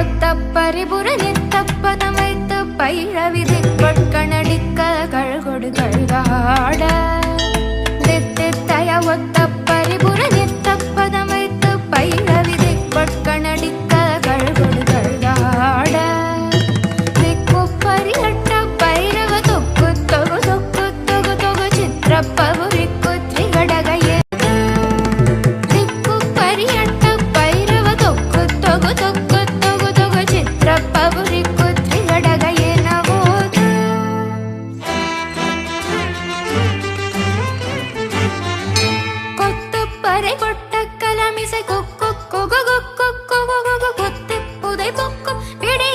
ஒத்த பரிபுர நித்த பதம் வைத்து பயிழவி திக்கட்கணடிக்க கழ்கொடு கழ்காட தித்தித்தய ஒத்த பரிபுர நித்த பதம் வைத்து பயிழவி திக்கட்கணடிக்க கழ்கொடு கழ்காட திக்கு பரியட்ட பைரவ தொக்கு தொகு தொக்கு தொகு தொகு இருக்கும் விடை